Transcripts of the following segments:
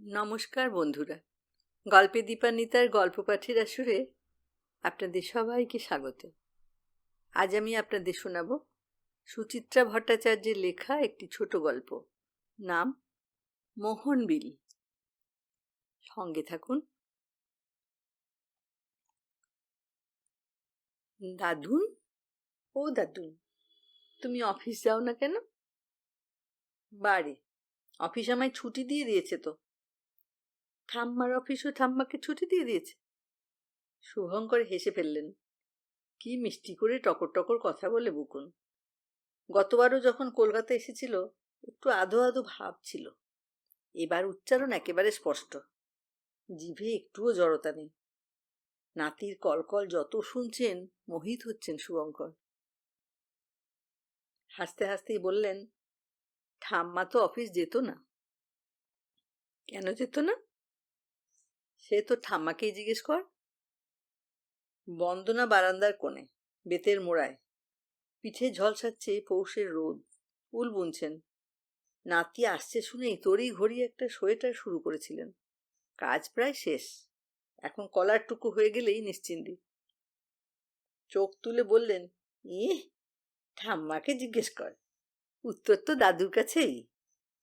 নমস্কার বন্ধুরা। গল্পে দীপান্বিতার গল্প পাঠের আসরে আপনাদের সবাইকে স্বাগত। আজ আমি আপনাদের শোনাব সুচিত্রা ভট্টাচার্যের লেখা একটি ছোট গল্প। নাম মোহনবিল সঙ্গে থাকুন। দাদুন? ও দাদুন, তুমি অফিস যাও না কেন? বারে অফিস আমায় ছুটি দিয়ে দিয়েছে তো। ঠাম্মার অফিসও ঠাম্মাকে ছুটি দিয়ে দিয়েছে। শুভঙ্কর হেসে ফেললেন, কি মিষ্টি করে টকর টকর কথা বলে বুকুন। গতবারও যখন কলকাতা এসেছিল, একটু আধো আধো ভাব ছিল। এবার উচ্চারণ একেবারে স্পষ্ট। জিভে একটুও জড়তা নেই। নাতির কলকল যত শুনছেন, মোহিত হচ্ছেন শুভঙ্কর হাসতে হাসতেই বললেন, ঠাম্মা তো অফিস যেত না। কেন যেত না? সে তো ঠাম্মাকেই জিজ্ঞেস কর। বন্দনা বারান্দার কোণে, বেতের মোড়ায়। পিঠে ঝলসাচ্ছে পৌষের রোদ। উল বুনছেন। নাতি আসছে শুনেই তড়ি ঘড়ি একটা সোয়েটার শুরু করেছিলেন। কাজ প্রায় শেষ। এখন কলারটুকু হয়ে গেলেই নিশ্চিন্তি। চোখ তুলে বললেন ই ঠাম্মাকে জিজ্ঞেস কর। উত্তর তো দাদুর কাছেই।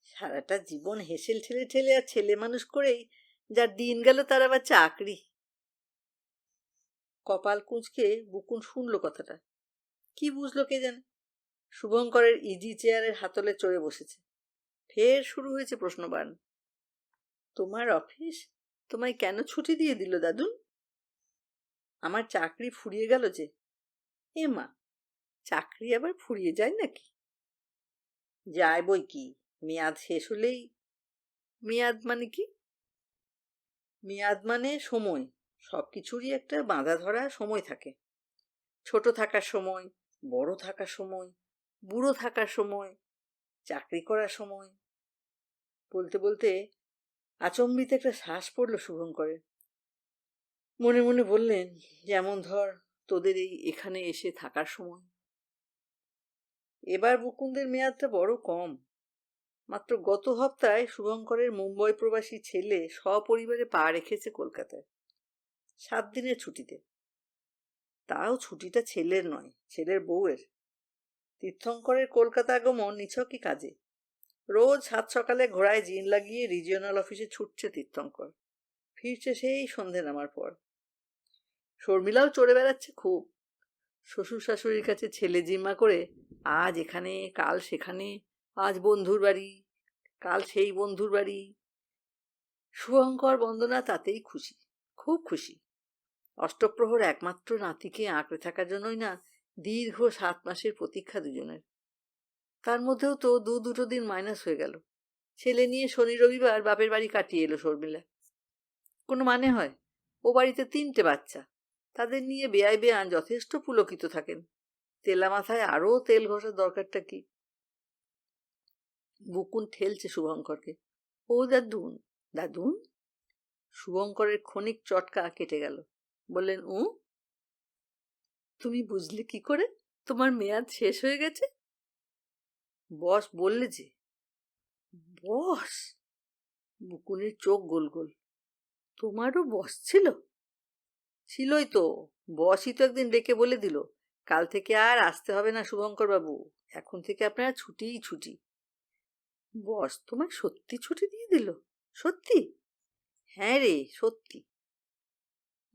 সারাটা জীবন হেসেল ঠেলে ঠেলে আর ছেলে মানুষ করেই যার দিন গেল তার আবার চাকরি। কপাল কুঁচকে বুকুন শুনলো কথাটা। কি বুঝলো কে জানে? শুভঙ্করের ইজি চেয়ারের হাতলে চড়ে বসেছে। ফের শুরু হয়েছে প্রশ্নবান। তোমার অফিস তোমায় কেন ছুটি দিয়ে দিল দাদুন? আমার চাকরি ফুরিয়ে গেল যে। এ মা, চাকরি আবার ফুরিয়ে যায় নাকি? যায় বই কি? মেয়াদ শেষ হলেই, মেয়াদ মানে কি? মেয়াদ মানে সময়। সব কিছুরই একটা বাঁধা ধরা সময় থাকে। ছোট থাকার সময়, বড় থাকার সময়, বুড়ো থাকার সময়, চাকরি করার সময়। বলতে বলতে আচম্বিতে একটা শ্বাস পড়ল শুভঙ্করের। মনে মনে বললেন, যেমন ধর, তোদের এই এখানে এসে থাকার সময়। এবার বুকুন্দের মেয়াদটা বড় কম। মাত্র গত হপ্তায় শুভঙ্করের মুম্বই প্রবাসী ছেলে সপরিবারে পা রেখেছে কলকাতায়। সাত দিনের ছুটিতে। তাও ছুটিটা ছেলের নয়, ছেলের বউয়ের। তীর্থঙ্করের কলকাতা আগমন নিছকই কাজে। রোজ সাত সকালে ঘোড়ায় জিন লাগিয়ে রিজিওনাল অফিসে ছুটছে তীর্থঙ্কর। ফিরছে সেই সন্ধে নামার পর। শর্মিলাও চড়ে বেড়াচ্ছে খুব। শ্বশুর শাশুড়ির কাছে ছেলে জিম্মা করে, আজ এখানে, কাল সেখানে আজ বন্ধুর বাড়ি, কাল সেই বন্ধুর বাড়ি। শুভঙ্কর বন্দনা তাতেই খুশি, খুব খুশি। অষ্টপ্রহর একমাত্র নাতিকে আঁকড়ে থাকার জন্যই না, দীর্ঘ সাত মাসের প্রতীক্ষা দুজনের। তার মধ্যেও তো দু দুটো দিন মাইনাস হয়ে গেল। ছেলে নিয়ে শনি রবিবার বাপের বাড়ি কাটিয়ে এলো শর্মিলা। কোনো মানে হয়? ও বাড়িতে তিনটে বাচ্চা। তাদের নিয়ে বেয়াই বেয়ান যথেষ্ট পুলকিত থাকেন। তেলা মাথায় আরও তেল ঘষার দরকারটা কি? বুকুন ঠেলছে শুভঙ্করকে। ও দাদুন দাদুন? শুভঙ্করের ক্ষণিক চটকা কেটে গেল। বললেন, উ? তুমি বুঝলে কি করে? তোমার মেয়াদ শেষ হয়ে গেছে? বস, বললে যে। বস? বুকুনের চোখ গোল গোল। তোমারও বস ছিল? ছিলই তো। বসই তো একদিন ডেকে বলে দিল, কাল থেকে আর আসতে হবে না শুভঙ্কর বাবু এখন থেকে আপনারা ছুটিই ছুটি। বস, তোমায় সত্যি ছুটি দিয়ে দিল? সত্যি? হ্যাঁ রে, সত্যি।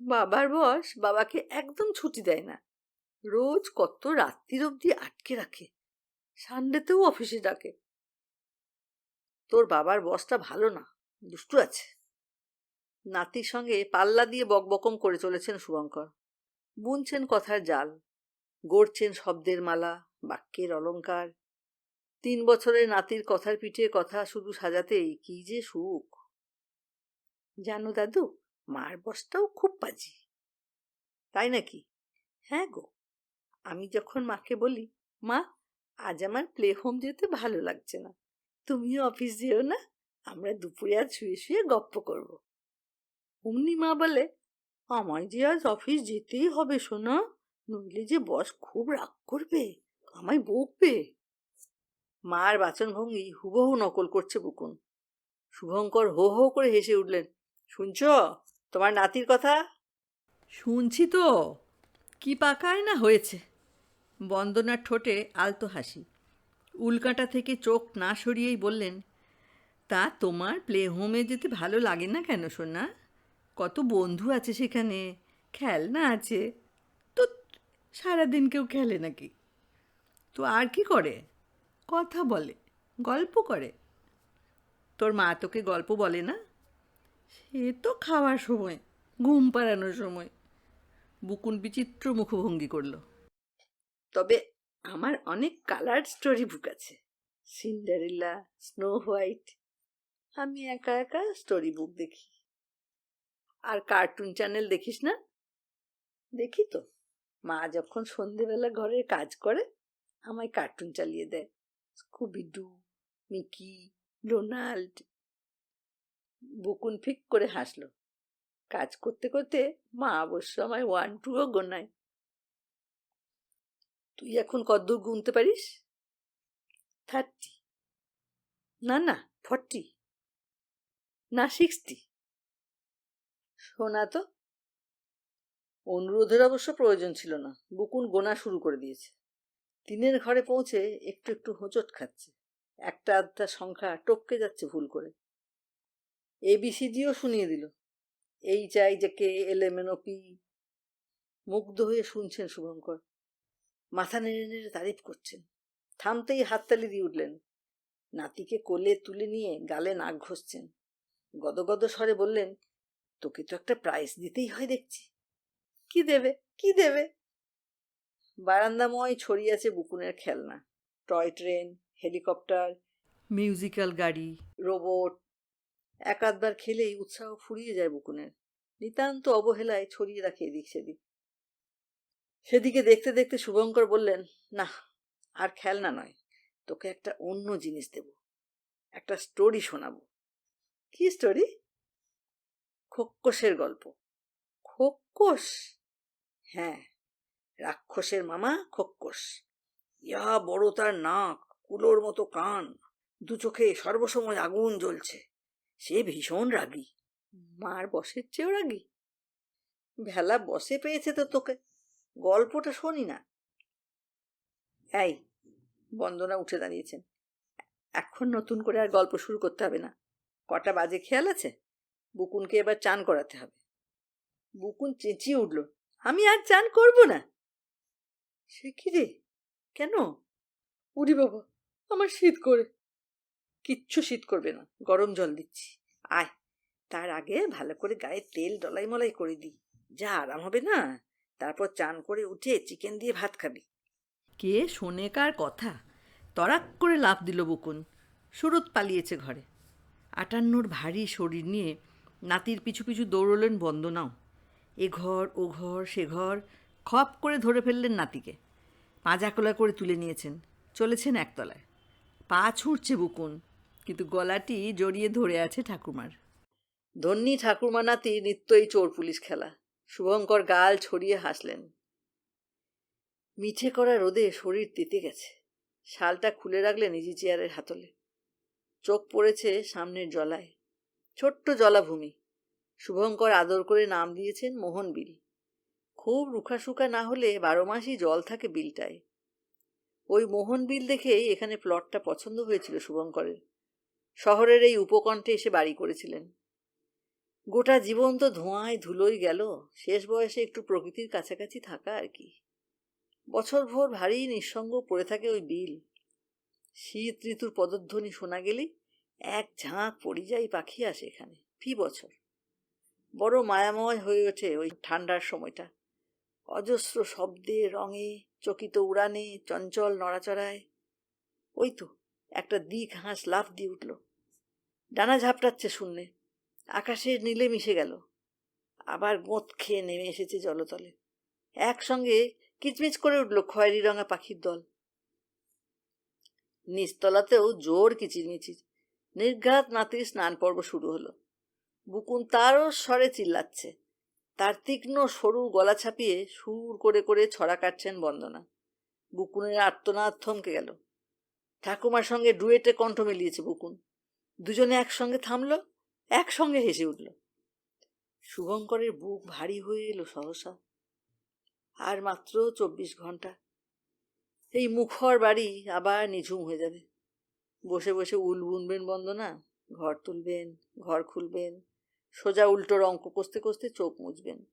বাবার বস বাবাকে একদম ছুটি দেয় না। রোজ কত রাত্রির অবধি আটকে রাখে। সানডেতেও অফিসে ডাকে। তোর বাবার বসটা ভালো না, দুষ্টু আছে। নাতির সঙ্গে পাল্লা দিয়ে বকবকম করে চলেছেন শুভঙ্কর। বুনছেন কথার জাল, গড়ছেন শব্দের মালা, বাক্যের অলঙ্কার তিন বছরের নাতির কথার পিঠে কথা শুধু সাজাতেই কি যে সুখ। জানো দাদু, মার বসটাও খুব বাজি। তাই নাকি? হ্যাঁ গো, আমি যখন মাকে বলি, মা, আজ আমার প্লে হোম যেতে ভালো লাগছে না। তুমিও অফিস যেও না, আমরা দুপুরে আজ শুয়ে শুয়ে গপ্প করব। অমনি মা বলে, আমায় যে আজ অফিস যেতেই হবে শোনা নইলে যে বস খুব রাগ করবে, আমায় বকবে। মার বাচনভঙ্গি হুবহু নকল করছে বুকুন। শুভঙ্কর হো হো করে হেসে উঠলেন, শুনছ? তোমার নাতির কথা? শুনছি তো। কি পাকায় না হয়েছে? বন্দনার ঠোঁটে আলতো হাসি। উল্কাটা থেকে চোখ না সরিয়েই বললেন, তা তোমার প্লে হোমে যেতে ভালো লাগে না কেন, সোনা? কত বন্ধু আছে সেখানে, খেলনা আছে। তো সারাদিন কেউ খেলে নাকি? তো আর কি করে? কথা বলে, গল্প করে। তোর মা তোকে গল্প বলে না? সে তো খাওয়ার সময়, ঘুম পাড়ানোর সময়। বুকুন বিচিত্র মুখভঙ্গি করল। তবে আমার অনেক কালার স্টোরি বুক আছে। সিন্ডারেলা, স্নো হোয়াইট, আমি একা একা স্টোরি বুক দেখি। আর কার্টুন চ্যানেল দেখিস না? দেখি তো। মা যখন সন্ধেবেলা ঘরের কাজ করে, আমায় কার্টুন চালিয়ে দেয়। স্কুবিডু, মিকি ডোনাল্ড বুকুন ফিক করে হাসলো। কাজ করতে করতে মা অবশ্য আমায় ওয়ান টুও গোনায়। তুই এখন কতদূর গুনতে পারিস? থার্টি। না না, ফর্টি। না, সিক্সটি। শোনা তো। অনুরোধের অবশ্য প্রয়োজন ছিল না। বুকুন গোনা শুরু করে দিয়েছে। তিনের ঘরে পৌঁছে একটু একটু হোঁচট খাচ্ছে। একটা আধটা সংখ্যা টপকে যাচ্ছে ভুল করে। এবিসিডিও শুনিয়ে দিল। এই চাই যে কে এলেমেনো পি। মুগ্ধ হয়ে শুনছেন শুভঙ্কর। মাথা নেড়ে নেড়ে তারিফ করছেন। থামতেই হাততালি দিয়ে উঠলেন। নাতিকে কোলে তুলে নিয়ে গালে নাক ঘষছেন। গদগদ স্বরে বললেন, তোকে তো একটা প্রাইজ দিতেই হয় দেখছি। কি দেবে? কি দেবে? বারান্দাময় ছড়িয়ে আছে বুকুনের খেলনা। টয় ট্রেন হেলিকপ্টার মিউজিক্যাল গাড়ি। রোবট। এক আধবার খেলেই উৎসাহ ফুরিয়ে যায় বুকুনের। নিতান্ত অবহেলায় ছড়িয়ে রাখে এদিক সেদিক। সেদিকে দেখতে দেখতে শুভঙ্কর বললেন না আর খেলনা নয় তোকে একটা অন্য জিনিস দেব। একটা স্টোরি শোনাবো। কি স্টোরি খোক্কসের গল্প। খোক্কস হ্যাঁ রাক্ষসের মামা খোক্কস ইয়া বড় তার নাক, কুলোর মতো কান, দু চোখে সর্বসময় আগুন জ্বলছে। সে ভীষণ রাগী। মার বসের চেয়েও রাগী। ভেলা বসে পেয়েছে তো তোকে। গল্পটা শোনি না? এই, বন্দনা উঠে দাঁড়িয়েছেন। এখন নতুন করে আর গল্প শুরু করতে হবে না। কটা বাজে খেয়াল আছে? বুকুনকে এবার চান করাতে হবে। বুকুন চেঁচিয়ে উঠল, আমি আর চান করব না? সে কি রে? কেন? উড়ি বাবা, আমার শীত করে। কিচ্ছু শীত করবে না, গরম জল দিচ্ছি। আয়, তার আগে ভালো করে গায়ে তেল ডলাই মলাই করে দিই। যা আরাম হবে না? তারপর চান করে উঠে চিকেন দিয়ে ভাত খাবি। কে শোনে কার কথা? তরাক করে লাফ দিল বকুন। সুরত পালিয়েছে ঘরে। আটান্নর ভারী শরীর নিয়ে নাতির পিছু পিছু দৌড়লেন বন্দনাও। এ ঘর, ও ঘর, সে ঘর খপ করে ধরে ফেললেন নাতিকে। পাঁজাকোলা করে তুলে নিয়েছেন। চলেছেন একতলায়। পা ছুটছে বুকুন, কিন্তু গলাটি জড়িয়ে ধরে আছে ঠাকুমার। ধন্যী ঠাকুরমা নাতি নিত্যই চোর পুলিশ খেলা। শুভঙ্কর গাল ছড়িয়ে হাসলেন। মিঠে করা রোদে শরীর তেতে গেছে। শালটা খুলে রাখলে নিজে চেয়ারের হাতলে। চোখ পড়েছে সামনের জলায়। ছোট্ট জলাভূমি। শুভঙ্কর আদর করে নাম দিয়েছেন মোহন বিল খুব রুখাশুকা না হলে বারো মাসই জল থাকে বিলটায়। ওই মোহন বিল দেখেই এখানে প্লটটা পছন্দ হয়েছিল শুভঙ্করের। শহরের এই উপকণ্ঠে এসে বাড়ি করেছিলেন। গোটা জীবন তো ধোঁয়ায় ধুলোই গেল, শেষ বয়সে একটু প্রকৃতির কাছাকাছি থাকা আর কি। বছর ভোর নিঃসঙ্গ পড়ে থাকে ওই বিল। শীত ঋতুর পদধ্বনি শোনা গেলেই এক ঝাঁক পরিযায়ী পাখি আসে এখানে ফি বছর। বড় মায়াময় হয়ে ওঠে ওই ঠান্ডার সময়টা। অজস্র শব্দে রঙে, চকিত উড়ানে, চঞ্চল নড়াচড়ায়। ওই তো, একটা দিক হাঁস লাফ দিয়ে উঠল। ডানা ঝাপটাচ্ছে শূন্যে। আকাশের নীলে মিশে গেল। আবার গোঁত খেয়ে নেমে এসেছে জলতলে। একসঙ্গে কিচমিচ করে উঠল খয়েরি রঙা পাখির দল। নিচতলাতেও জোর কিচিরমিচির। নির্ঘাত নাতির স্নান পর্ব শুরু হলো। বুকুন তারও স্বরে চিল্লাচ্ছে। তার তীক্ষ্ণ সরু গলা ছাপিয়ে সুর করে করে ছড়া কাটছেন বন্দনা। বুকুনের আত্মনাদ থমকে গেল। ঠাকুমার সঙ্গে ডুয়েটে কণ্ঠ মিলিয়েছে বুকুন। দুজনে একসঙ্গে থামল, একসঙ্গে হেসে উঠল। শুভঙ্করের বুক ভারী হয়ে এলো সহসা। আর মাত্র চব্বিশ ঘণ্টা এই মুখর বাড়ি আবার নিঝুম হয়ে যাবে। বসে বসে উল বুনবেন বন্দনা, ঘর তুলবেন, ঘর খুলবেন। সোজা উল্টোর অঙ্ক কষতে কষতে চোখ মুছবেন।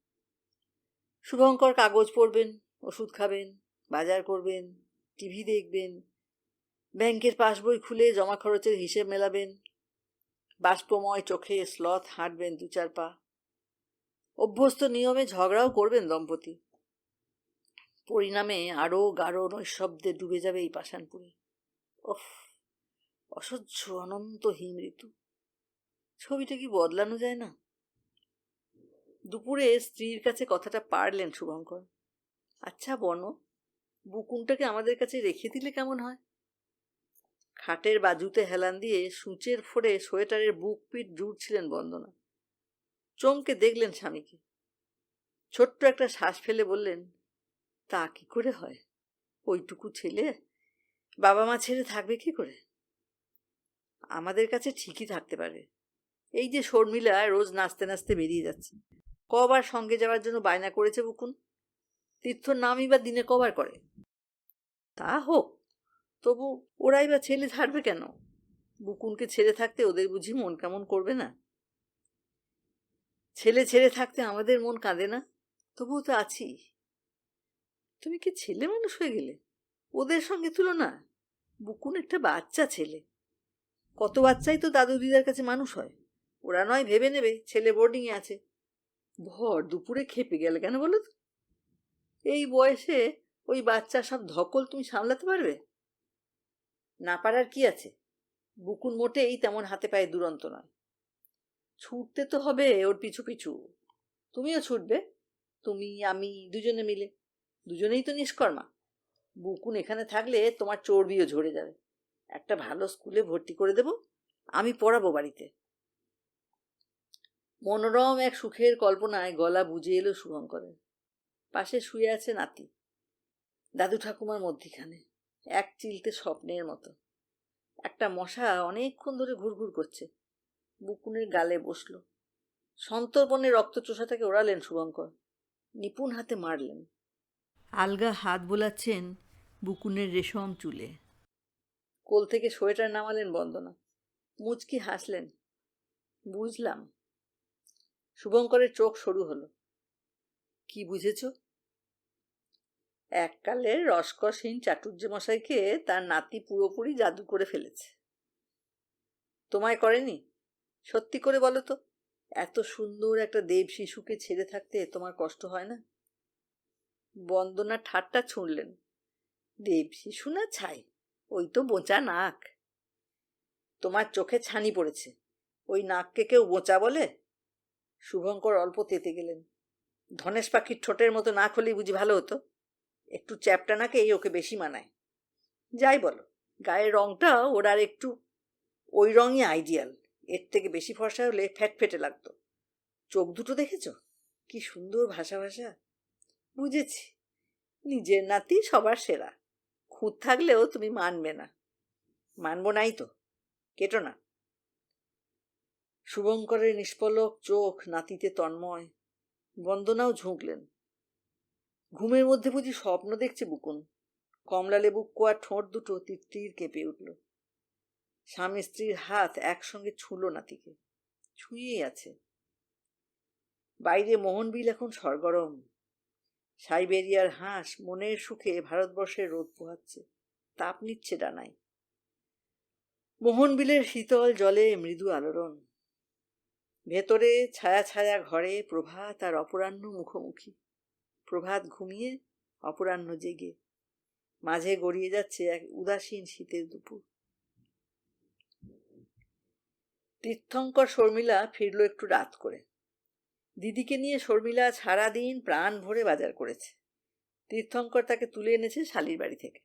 শুভঙ্কর কাগজ পড়বেন, ওষুধ খাবেন, বাজার করবেন, টিভি দেখবেন, ব্যাংকের পাসবই খুলে জমা খরচের হিসেব মেলাবেন, বাষ্পময় চোখে স্লথ হাঁটবেন দু চার পা। অভ্যস্ত নিয়মে ঝগড়াও করবেন দম্পতি। পরিণামে আরও গাঢ় নৈশব্দে ডুবে যাবে এই পাষাণপুরে। ওফ অসহ্য, অনন্ত হিম ঋতু ছবিটা কি বদলানো যায় না? দুপুরে স্ত্রীর কাছে কথাটা পারলেন শুভঙ্কর। আচ্ছা বন, বুকুনটাকে আমাদের কাছে রেখে দিলে কেমন হয়? খাটের বাজুতে হেলান দিয়ে সূচের ফোড়ে সোয়েটারের বুক পিঠ জুড়ছিলেন বন্দনা। চমকে দেখলেন স্বামীকে। ছোট্ট একটা শ্বাস ফেলে বললেন, তা কি করে হয়? ওইটুকু ছেলে? বাবা মা ছেড়ে থাকবে কি করে? আমাদের কাছে ঠিকই থাকতে পারে। এই যে শর্মিলা রোজ নাচতে নাচতে বেরিয়ে যাচ্ছে। কবার সঙ্গে যাওয়ার জন্য বায়না করেছে বুকুন। তীর্থর নামই বা দিনে কবার করে। তা হোক, তবু ওরাই বা ছেলে ছাড়বে কেন? বুকুনকে ছেড়ে থাকতে ওদের বুঝি মন কেমন করবে না? ছেলে ছেড়ে থাকতে আমাদের মন কাঁদে না? তবুও তো আছি। তুমি কি ছেলে মানুষ হয়ে গেলে? ওদের সঙ্গে তুলনা? বুকুন একটা বাচ্চা ছেলে। কত বাচ্চাই তো দাদু দিদার কাছে মানুষ হয়। ওরা নয় ভেবে নেবে ছেলে বোর্ডিংয়ে আছে। ভর, দুপুরে খেপে গেলে কেন বলো তো? এই বয়সে ওই বাচ্চা সব ধকল তুমি সামলাতে পারবে? না পারার কি আছে? বুকুন মোটেই তেমন হাতে পায়ে দুরন্ত নয়। ছুটতে তো হবে ওর পিছু পিছু। তুমিও ছুটবে। তুমি, আমি দুজনে মিলে। দুজনেই তো নিষ্কর্মা। বুকুন এখানে থাকলে তোমার চর্বিও ঝরে যাবে। একটা ভালো স্কুলে ভর্তি করে দেব, আমি পড়াবো বাড়িতে। মনোরম এক সুখের কল্পনায় গলা বুঝে এলো শুভঙ্করের পাশে শুয়ে আছে নাতি। দাদু ঠাকুমার মধ্যিখানে। এক চিলতে স্বপ্নের মতো। একটা মশা অনেকক্ষণ ধরে ঘুরঘুর করছে। বুকুনের গালে বসল। সন্তর্পণে রক্তচোষাটাকে ওড়ালেন শুভঙ্কর নিপুণ হাতে মারলেন। আলগা হাত বোলাচ্ছেন বুকুনের রেশম চুলে। কোল থেকে সোয়েটার নামালেন বন্দনা। মুচকি হাসলেন। বুঝলাম শুভঙ্করের চোখ সরু হলো। কি বুঝেছ? এককালের রসকসহীন চাটুর্য মশাইকে তার নাতি পুরোপুরি জাদু করে ফেলেছে। তোমায় করেনি? সত্যি করে বলো তো, এত সুন্দর একটা দেব শিশুকে ছেড়ে থাকতে তোমার কষ্ট হয় না? বন্দনা ঠাট্টা ছুঁড়লেন। দেব শিশু না ছাই, ওই তো বোঁচা নাক। তোমার চোখে ছানি পড়েছে, ওই নাককে কেউ বোঁচা বলে? শুভঙ্কর অল্প তেতে গেলেন। ধনেশ পাখির ঠোঁটের মতো না হলেই বুঝি ভালো হতো। একটু চ্যাপটা নাকেই ওকে বেশি মানায়। যাই বলো, গায়ের রংটা ওর আর একটু ওই রঙই আইডিয়াল এর থেকে বেশি ফর্সা হলে ফ্যাট ফেটে লাগতো। চোখ দুটো দেখেছ? কি সুন্দর ভাষা ভাষা। বুঝেছি, নিজের নাতি সবার সেরা। খুঁত থাকলেও তুমি মানবে না। মানবো নাই তো। কেটো না। শুভঙ্করের নিষ্পলক চোখ নাতিতে তন্ময়। বন্দনাও ঝুঁকলেন। ঘুমের মধ্যে বুঝি স্বপ্ন দেখছে বুকুন কমলা লেবু কোয়া ঠোঁট দুটো তীর কেঁপে উঠল। স্বামী স্ত্রীর হাত একসঙ্গে ছুঁল নাতিকে। ছুঁয়েই আছে। বাইরে মোহনবিল এখন সরগরম। সাইবেরিয়ার হাঁস মনের সুখে ভারতবর্ষের রোদ পোহাচ্ছে। তাপ নিচ্ছে ডানায়। মোহনবিলের শীতল জলে মৃদু আলোড়ন। ভেতরে ছায়া ছায়া ঘরে প্রভাত আর অপরাহ্ন মুখোমুখি। প্রভাত ঘুমিয়ে, অপরাহ্ন জেগে। মাঝে গড়িয়ে যাচ্ছে এক উদাসীন শীতের দুপুর। তীর্থঙ্কর শর্মিলা ফিরল একটু রাত করে। দিদিকে নিয়ে শর্মিলা সারাদিন প্রাণ ভরে বাজার করেছে। তীর্থঙ্কর তাকে তুলে এনেছে শালির বাড়ি থেকে।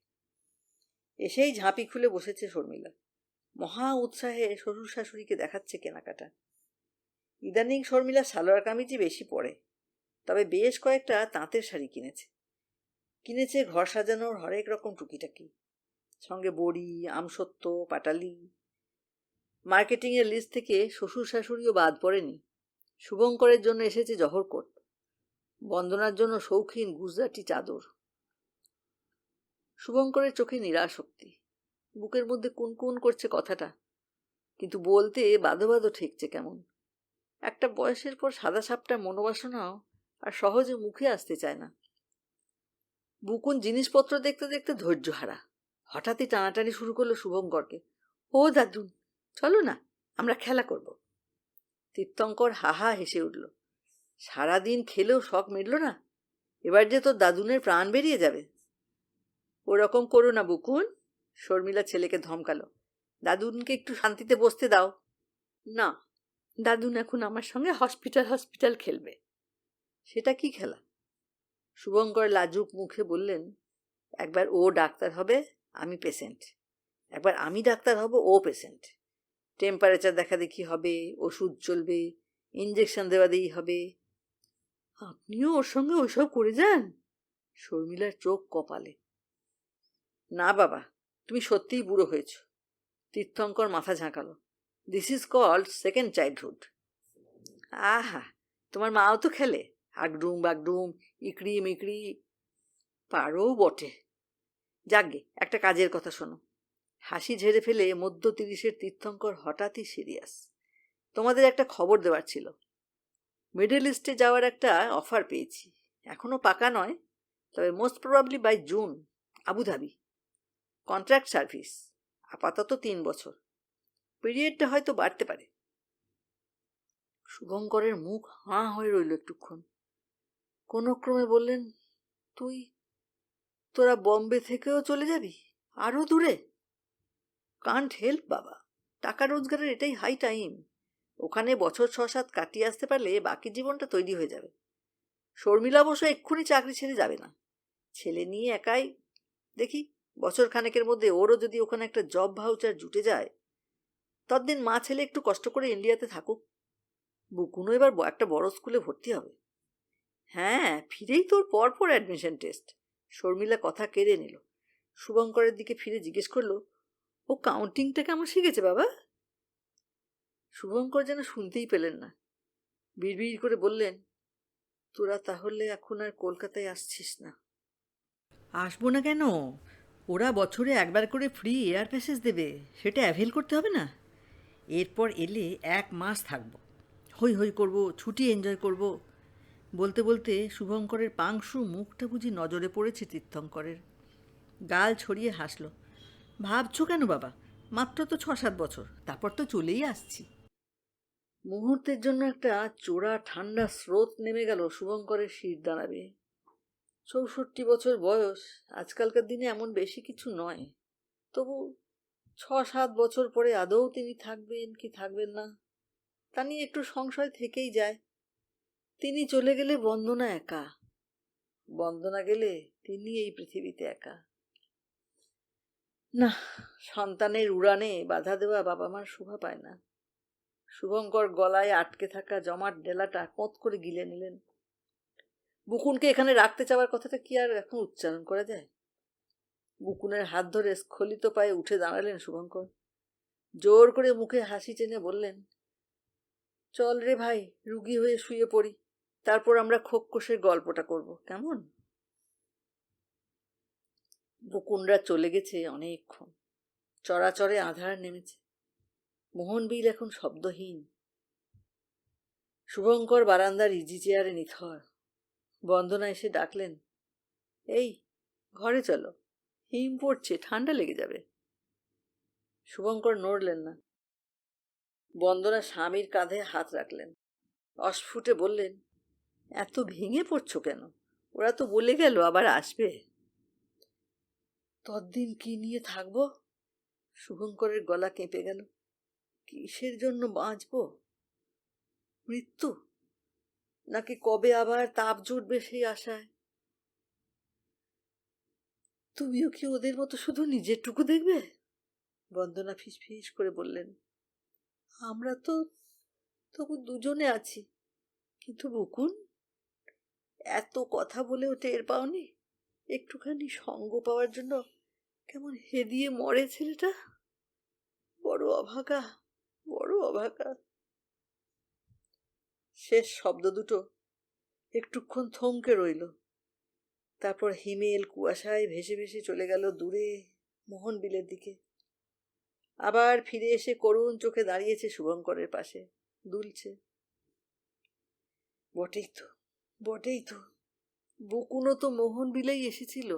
এসেই ঝাঁপি খুলে বসেছে শর্মিলা। মহা উৎসাহে শ্বশুর শাশুড়িকে দেখাচ্ছে কেনাকাটা। ইদানিং শর্মিলা সালোয়ার কামিজই বেশি পরে। তবে বেশ কয়েকটা তাঁতের শাড়ি কিনেছে। কিনেছে ঘর সাজানোর হরেক রকম টুকিটাকি। সঙ্গে বড়ি, আমসত্ত্ব, পাটালি। মার্কেটিংয়ের লিস্ট থেকে শ্বশুর শাশুড়িও বাদ পড়েনি। শুভঙ্করের জন্য এসেছে জহরকোট। বন্দনার জন্য শৌখিন গুজরাটি চাদর। শুভঙ্করের চোখে নিরাশক্তি বুকের মধ্যে কুনকুন করছে কথাটা। কিন্তু বলতে বাধো বাধো ঠেকছে কেমন। একটা বয়সের পর সাদা সাপটা মনোবাসনাও আর সহজে মুখে আসতে চায় না। বুকুন জিনিসপত্র দেখতে দেখতে ধৈর্য হারা। হঠাৎই টানাটানি শুরু করল শুভঙ্করকে। ও দাদুন, চলো না, আমরা খেলা করব। তীর্থঙ্কর হাহা হেসে উঠল। সারাদিন খেলেও শখ মিটল না? এবার যে তোর দাদুনের প্রাণ বেরিয়ে যাবে। ওরকম করো না বুকুন, শর্মিলা ছেলেকে ধমকালো। দাদুনকে একটু শান্তিতে বসতে দাও। না দাদুন এখন আমার সঙ্গে হসপিটাল হসপিটাল খেলবে। সেটা কি খেলা? শুভঙ্কর লাজুক মুখে বললেন, একবার ও ডাক্তার হবে, আমি পেশেন্ট একবার আমি ডাক্তার হব, ও পেশেন্ট টেম্পারেচার দেখা দেখি হবে, ওষুধ চলবে ইঞ্জেকশন দেওয়া দেই হবে। আপনিও ওর সঙ্গে ওইসব করে যান? শর্মিলার চোখ কপালে। না বাবা, তুমি সত্যিই বুড়ো হয়েছ। তীর্থঙ্কর মাথা ঝাঁকালো। This is called second childhood আহা তোমার মাও তো খেলে। আগডুম বাগডুম, ইকড়ি, মিকড়ি পারও বটে। যাকগে একটা কাজের কথা শোনো। হাসি ঝেড়ে ফেলে মধ্য তিরিশের তীর্থঙ্কর হঠাৎই সিরিয়াস। তোমাদের একটা খবর দেওয়ার ছিল। মিডল ইস্টে যাওয়ার একটা অফার পেয়েছি। এখনও পাকা নয়, তবে most probably by June, Abu Dhabi. Contract service, আপাতত তিন বছর। পিরিয়ডটা হয়তো বাড়তে পারে। শুভঙ্করের মুখ হাঁ হয়ে রইল একটুক্ষণ। কোনো ক্রমে বললেন, তুই, তোরা বম্বে থেকেও চলে যাবি? আরও দূরে? কান্ট হেল্প বাবা। টাকা রোজগারের এটাই হাই টাইম ওখানে বছর ছ সাত কাটিয়ে আসতে পারলে বাকি জীবনটা তৈরি হয়ে যাবে। শর্মিলা অবশ্য এক্ষুনি চাকরি ছেড়ে যাবে না। ছেলে নিয়ে একাই, দেখি বছর খানেকের মধ্যে ওরও যদি ওখানে একটা জব ভাউচার জুটে যায় ততদিন মা ছেলে একটু কষ্ট করে ইন্ডিয়াতে থাকুক। বুকুনও এবার একটা বড় স্কুলে ভর্তি হবে। হ্যাঁ ফিরেই তোর পরপর অ্যাডমিশন টেস্ট শর্মিলা কথা কেড়ে নিল। শুভঙ্করের দিকে ফিরে জিজ্ঞেস করল, ও কাউন্টিংটা কেমন শিখেছে, বাবা? শুভঙ্কর যেন শুনতেই পেলেন না। বিড়বিড় করে বললেন, তোরা তাহলে এখন আর কলকাতায় আসছিস না? আসব না কেন? ওরা বছরে একবার করে ফ্রি এয়ার প্যাসেজ দেবে। সেটা অ্যাভেল করতে হবে না? এরপর এলে এক মাস থাকব। হই হই করব, ছুটি এনজয় করব। বলতে বলতে শুভঙ্করের পাংশু মুখটা বুঝি নজরে পড়েছে তীর্থঙ্করের। গাল ছড়িয়ে হাসল, ভাবছ কেন বাবা? মাত্র তো ছ সাত বছর, তারপর তো চলেই আসছি। মুহূর্তের জন্য একটা চোরা ঠান্ডা স্রোত নেমে গেল শুভঙ্করের শির দাঁড়াবে চৌষট্টি বছর বয়স, আজকালকার দিনে এমন বেশি কিছু নয়। তবু ছ সাত বছর পরে আদৌ তিনি থাকবেন কি থাকবেন না, তা নিয়ে একটু সংশয় থেকেই যায়। তিনি চলে গেলে বন্দনা একা। বন্দনা গেলে তিনি এই পৃথিবীতে একা। না সন্তানের উড়ানে বাধা দেওয়া বাবা মার শোভা পায় না। শুভঙ্কর গলায় আটকে থাকা জমাট ডেলাটা কোঁত করে গিলে নিলেন। বুকুনকে এখানে রাখতে চাওয়ার কথাটা কি আর এখন উচ্চারণ করা যায়? বুকুনের হাত ধরে স্খলিত পায়ে উঠে দাঁড়ালেন শুভঙ্কর। জোর করে মুখে হাসি টেনে বললেন, চল রে ভাই, রুগী হয়ে শুয়ে পড়ি, তারপর আমরা খোককোষের গল্পটা করব, কেমন? বকুনরা চলে গেছে অনেকক্ষণ। চরাচরে আধার নেমেছে। মোহনবিল এখন শব্দহীন। শুভঙ্কর বারান্দার ইজি চেয়ারে নিথর। বন্দনা এসে ডাকলেন, এই, ঘরে চলো। হিম পড়ছে, ঠান্ডা লেগে যাবে। শুভঙ্কর নড়লেন না। বন্দনা স্বামীর কাঁধে হাত রাখলেন। অস্ফুটে বললেন, এত ভেঙে পড়ছো কেন? ওরা তো বলে গেল আবার আসবে। ততদিন কি নিয়ে থাকব? শুভঙ্করের গলা কেঁপে গেল। কিসের জন্য বাঁচবো? মৃত্যু? নাকি কবে আবার তাপ জুটবে সেই আশায়? তুমিও কি ওদের মতো শুধু নিজেরটুকু দেখবে? বন্দনা ফিস করে বললেন, আমরা তো তবু দুজনে আছি, কিন্তু বকুন, এত কথা বলেও টের পাওনি। একটুখানি সঙ্গ পাওয়ার জন্য কেমন হেদিয়ে মরে ছেলেটা? বড় অভাগা বড় অভাগা। শেষ শব্দ দুটো একটুক্ষণ থমকে রইল। তারপর হিমেল কুয়াশায় ভেসে ভেসে চলে গেল দূরে মোহন বিলের দিকে। আবার ফিরে এসে করুণ চোখে দাঁড়িয়েছে শুভঙ্করের পাশে, দুলছে। বটেই তো বটেই তো। বকুনও তো মোহন বিলেই এসেছিল।